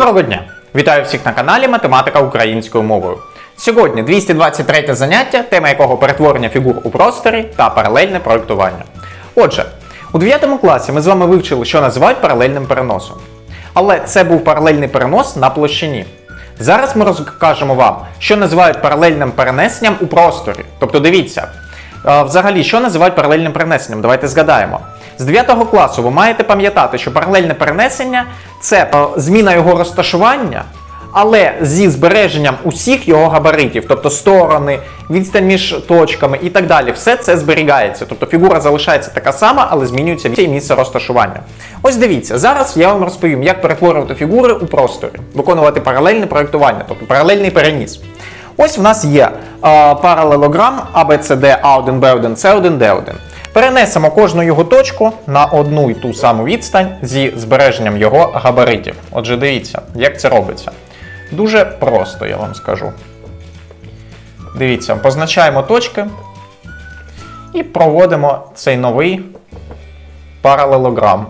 Доброго дня! Вітаю всіх на каналі Математика українською мовою. Сьогодні 223 заняття, тема якого перетворення фігур у просторі та паралельне проєктування. Отже, у 9 класі ми з вами вивчили, що називають паралельним переносом. Але це був паралельний перенос на площині. Зараз ми розкажемо вам, що називають паралельним перенесенням у просторі. Тобто дивіться, е, взагалі, що називають паралельним перенесенням? Давайте згадаємо. З 9 класу ви маєте пам'ятати, що паралельне перенесення це е, зміна його розташування, але зі збереженням усіх його габаритів, тобто сторони, відстань між точками і так далі. Все це зберігається. Тобто фігура залишається така сама, але змінюється місце розташування. Ось дивіться, зараз я вам розповім, як перетворювати фігури у просторі, виконувати паралельне проєктування, тобто паралельний переніс. Ось в нас є е, паралелограм ABCD A1, B1, C1, D1. Перенесемо кожну його точку на одну і ту саму відстань зі збереженням його габаритів. Отже, дивіться, як це робиться. Дуже просто, я вам скажу. Дивіться, позначаємо точки і проводимо цей новий паралелограм.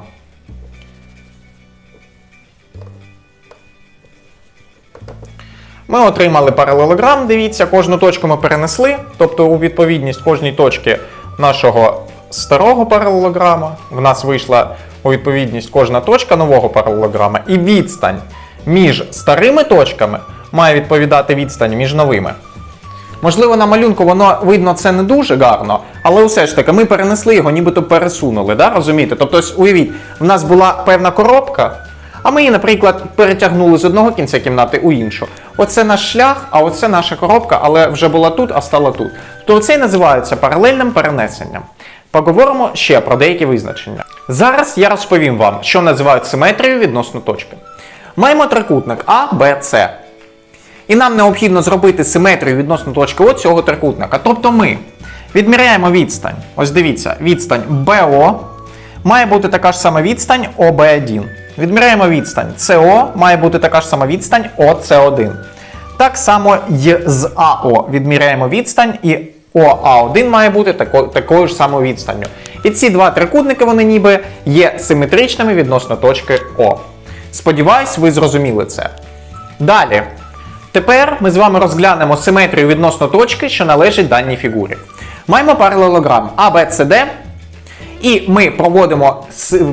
Ми отримали паралелограм, дивіться, кожну точку ми перенесли, тобто у відповідність кожній точки нашого старого паралелограма. В нас вийшла у відповідність кожна точка нового паралелограма, і відстань між старими точками має відповідати відстань між новими. Можливо, на малюнку воно видно це не дуже гарно, але все ж таки ми перенесли його, нібито пересунули, да? розумієте? Тобто, ось уявіть, в нас була певна коробка, а ми її, наприклад, перетягнули з одного кінця кімнати у іншу. Оце наш шлях, а оце наша коробка, але вже була тут, а стала тут. То це і називається паралельним перенесенням. Поговоримо ще про деякі визначення. Зараз я розповім вам, що називають симетрією відносно точки. Маємо трикутник А, Б, С. І нам необхідно зробити симетрію відносно точки О цього трикутника. Тобто ми відміряємо відстань. Ось дивіться, відстань БО має бути така ж сама відстань ОБ1. Відміряємо відстань СО має бути така ж сама відстань ОС1. Так само й з АО відміряємо відстань і ОА1 має бути тако, такою ж самою відстанню. І ці два трикутники, вони ніби є симетричними відносно точки О. Сподіваюсь, ви зрозуміли це. Далі. Тепер ми з вами розглянемо симетрію відносно точки, що належить даній фігурі. Маємо паралелограм ABCD, і ми проводимо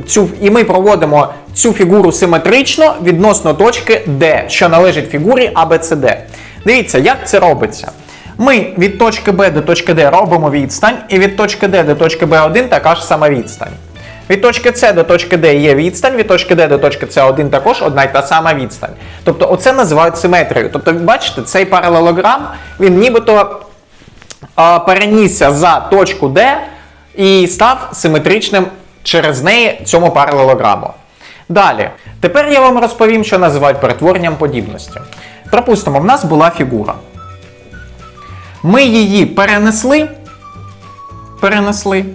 цю, і ми проводимо цю фігуру симетрично відносно точки D, що належить фігурі ABCD. Дивіться, як це робиться. Ми від точки B до точки D робимо відстань, і від точки D до точки B1 така ж сама відстань. Від точки С до точки Д є відстань, від точки Д до точки С1 також одна й та сама відстань. Тобто оце називають симетрією. Тобто, бачите, цей паралелограм, він нібито а, перенісся за точку Д і став симетричним через неї цьому паралелограму. Далі, тепер я вам розповім, що називають перетворенням подібності. Припустимо, в нас була фігура. Ми її перенесли, перенесли,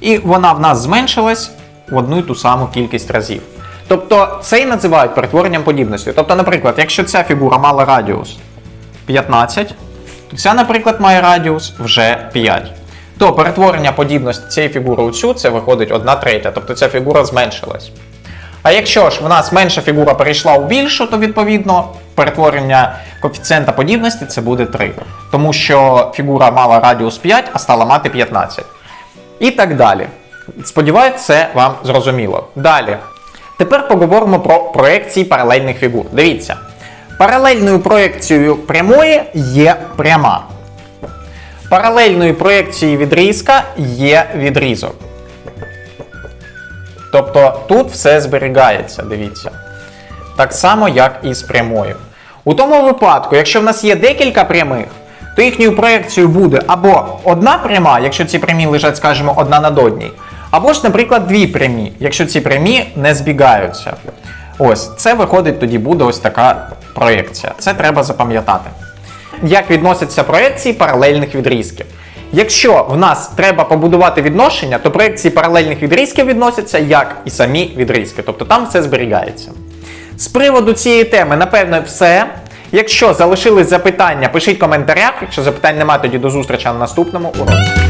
і вона в нас зменшилась в одну й ту саму кількість разів. Тобто це і називають перетворенням подібності. Тобто, наприклад, якщо ця фігура мала радіус 15, то ця, наприклад, має радіус вже 5. То перетворення подібності цієї фігури у цю це виходить 1 третя, тобто ця фігура зменшилась. А якщо ж в нас менша фігура перейшла у більшу, то відповідно перетворення коефіцієнта подібності це буде 3. Тому що фігура мала радіус 5, а стала мати 15. І так далі. Сподіваюсь, це вам зрозуміло. Далі. Тепер поговоримо про проекції паралельних фігур. Дивіться. Паралельною проекцією прямої є пряма. Паралельною проекцією відрізка є відрізок. Тобто тут все зберігається, дивіться. Так само, як і з прямою. У тому випадку, якщо в нас є декілька прямих, то їхньою проекцією буде або одна пряма, якщо ці прямі лежать, скажімо, одна над одній, або ж, наприклад, дві прямі, якщо ці прямі не збігаються. Ось, це виходить, тоді буде ось така проекція. Це треба запам'ятати. Як відносяться проекції паралельних відрізків? Якщо в нас треба побудувати відношення, то проекції паралельних відрізків відносяться як і самі відрізки, тобто там все зберігається. З приводу цієї теми, напевно, все. Якщо залишились запитання, пишіть в коментарях. Якщо запитань немає, тоді до зустрічі на наступному уроці.